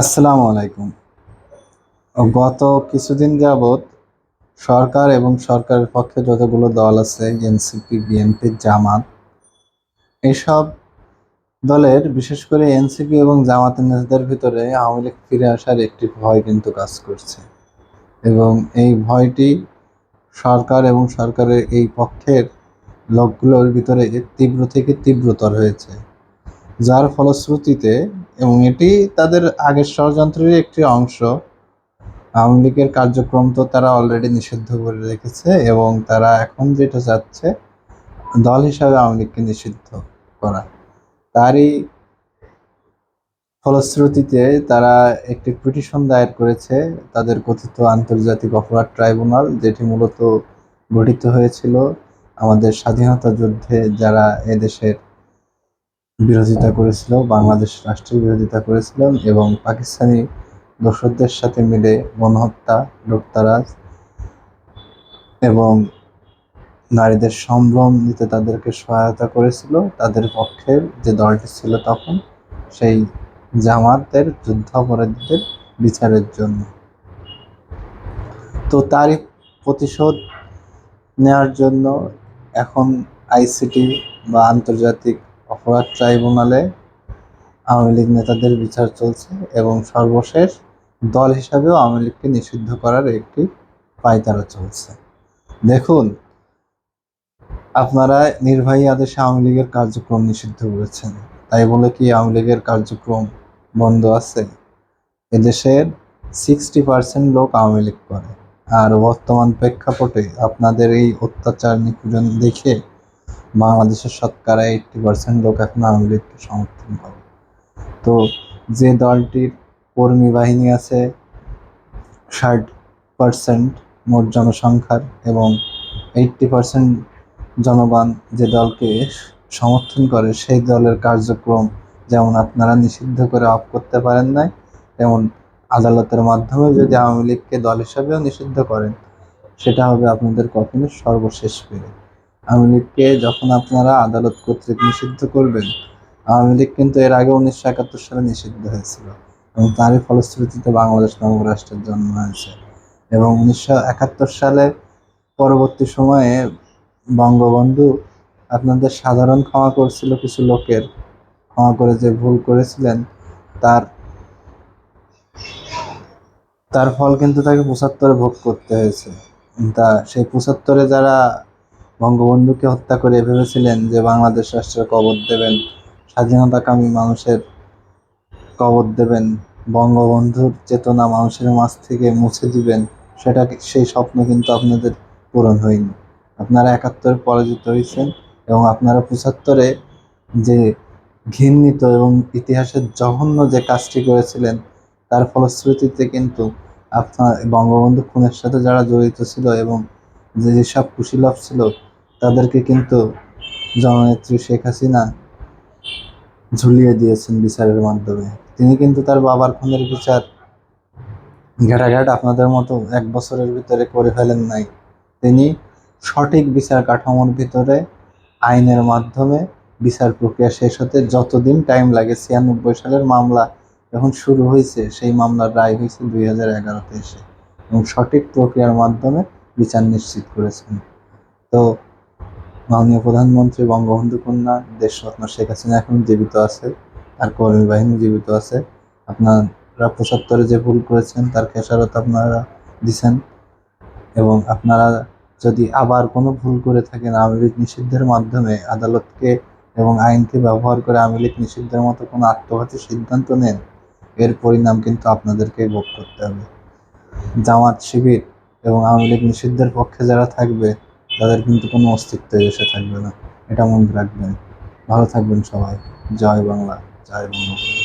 আসসালামু আলাইকুম। গত কিছুদিন যাবৎ সরকার এবং সরকারের পক্ষে যতগুলো দল আছে, এনসিপি, বিএনপি, জামাত, এসব দলের, বিশেষ করে এনসিপি এবং জামাতের নেতাদের ভিতরে আওয়ামী লীগ ফিরে আসার একটি ভয় কিন্তু কাজ করছে। এবং এই ভয়টি সরকার এবং সরকারের এই পক্ষের লোকগুলোর ভিতরে তীব্র থেকে তীব্রতর হয়েছে। যার ফলশ্রুতিতে এবং এটি তাদের আগের ষড়যন্ত্রেরই একটি অংশ। আওয়ামী লীগের কার্যক্রম তো তারা অলরেডি নিষিদ্ধ করে রেখেছে এবং তারা এখন যেটা চাচ্ছে, দল হিসাবে আওয়ামী লীগকে নিষিদ্ধ করা। তারই ফলশ্রুতিতে তারা একটি পিটিশন দায়ের করেছে তাদের কথিত আন্তর্জাতিক অপরাধ ট্রাইব্যুনাল, যেটি মূলত গঠিত হয়েছিল আমাদের স্বাধীনতা যুদ্ধে যারা এদেশের বিরোধিতা করেছিল, বাংলাদেশ রাষ্ট্রের বিরোধিতা করেছিলেন এবং পাকিস্তানি দর্শকদের সাথে মিলে গণহত্যা, লুটতারাজ এবং নারীদের সম্ভ্রম নিতে তাদেরকে সহায়তা করেছিল। তাদের পক্ষের যে দলটি ছিল তখন, সেই জামাতের যুদ্ধাপরাধীদের বিচারের জন্য। তো তারই প্রতিশোধ নেওয়ার জন্য এখন আইসিটি বা আন্তর্জাতিক অপরাধ ট্রাইব্যুনালে আওয়ামী লীগ নেতাদের বিচার চলছে এবং সর্বশেষ দল হিসাবেও আওয়ামী লীগকে নিষিদ্ধ করার একটি পায়তারা চলছে। দেখুন, আপনারা নির্বাহী আদেশে আওয়ামী লীগের কার্যক্রম নিষিদ্ধ করেছেন। তাই বলে কি আওয়ামী লীগের কার্যক্রম বন্ধ আছে? এদেশের সিক্সটি পার্সেন্ট লোক আওয়ামী লীগ করে। আর বর্তমান প্রেক্ষাপটে আপনাদের এই অত্যাচার নিপীড়ন দেখে বাংলাদেশের শতকরা এইটটি পার্সেন্ট লোক এখন আওয়ামী লীগকে সমর্থন করে। তো যে দলটির কর্মী বাহিনী আছে, ষাট পার্সেন্ট মোট জনসংখ্যার এবং এইটটি পার্সেন্ট জনগণ যে দলকে সমর্থন করে, সেই দলের কার্যক্রম যেমন আপনারা নিষিদ্ধ করে অফ করতে পারেন নাই, তেমন আদালতের মাধ্যমে যদি আওয়ামী লীগকে দল হিসাবেও নিষিদ্ধ করেন, সেটা হবে আপনাদের কখনো সর্বশেষ পেরে। আওয়ামী লীগকে যখন আপনারা আদালত কর্তৃক নিষিদ্ধ করবেন, আওয়ামী লীগ কিন্তু এর আগে উনিশশো একাত্তর সালে নিষিদ্ধ হয়েছিল এবং তারই ফলশ্রুতিতে বাংলাদেশ নবরাষ্ট্রের জন্ম হয়েছে। এবং উনিশশো একাত্তর সালে পরবর্তী সময়ে বঙ্গবন্ধু আপনাদের সাধারণ ক্ষমা করছিল কিছু লোকের, ক্ষমা করে যে ভুল করেছিলেন, তার তার ফল কিন্তু তাকে পঁচাত্তরে ভোগ করতে হয়েছে। তা সেই পঁচাত্তরে যারা বঙ্গবন্ধুকে হত্যা করে ভেবেছিলেন যে বাংলাদেশ রাষ্ট্রের কবর দেবেন, স্বাধীনতাকামী মানুষের কবর দেবেন, বঙ্গবন্ধুর চেতনা মানুষের মাছ থেকে মুছে দিবেন, সেটা সেই স্বপ্ন কিন্তু আপনাদের পূরণ হয়নি। আপনারা একাত্তরে পরাজিত হয়েছেন এবং আপনারা পঁচাত্তরে যে ঘৃণিত এবং ইতিহাসের জঘন্য যে কাজটি করেছিলেন, তার ফলশ্রুতিতে কিন্তু আপনার বঙ্গবন্ধু খুনের সাথে যারা জড়িত ছিল এবং যে যেসব কুশীলভ ছিল তাদেরকে কিন্তু জননেত্রী শেখ হাসিনা ঝুলিয়ে দিয়েছেন বিচারের মাধ্যমে। তিনি কিন্তু তার বাবার খুনের বিচার ঘেটাঘাট আপনাদের মতো এক বছরের ভিতরে করে ফেলেন নাই। তিনি সঠিক বিচার কাঠামোর ভিতরে আইনের মাধ্যমে বিচার প্রক্রিয়া শেষ হতে যতদিন টাইম লাগে ছিয়ানব্বই সালের মামলা যখন শুরু হয়েছে, সেই মামলার রায় হয়েছে দুই হাজার এগারোতে এসে এবং সঠিক প্রক্রিয়ার মাধ্যমে বিচার নিশ্চিত করেছেন। তো মাননীয় প্রধানমন্ত্রী বঙ্গবন্ধু কন্যা দেশরত্ন শেখ হাসিনা এখন জীবিত আছে আর কর্মী বাহিনী জীবিত আছে। আপনারা পঁচাত্তরে যে ভুল করেছেন, তার খেসারত আপনারা দিছেন। এবং আপনারা যদি আবার কোনো ভুল করে থাকেন, আওয়ামী লীগ নিষিদ্ধের মাধ্যমে আদালতকে এবং আইনকে ব্যবহার করে আওয়ামী লীগ নিষিদ্ধের মতো কোনো আত্মঘাতী সিদ্ধান্ত নেন, এর পরিণাম কিন্তু আপনাদেরকে ভোগ করতে হবে। জামাত শিবির এবং আওয়ামী লীগ নিষিদ্ধের পক্ষে যারা থাকবে তাদের কিন্তু কোনো অস্তিত্ব এসে থাকবে না। এটা মনে রাখবেন। ভালো থাকবেন সবাই। জয় বাংলা, জয় বঙ্গবন্ধু।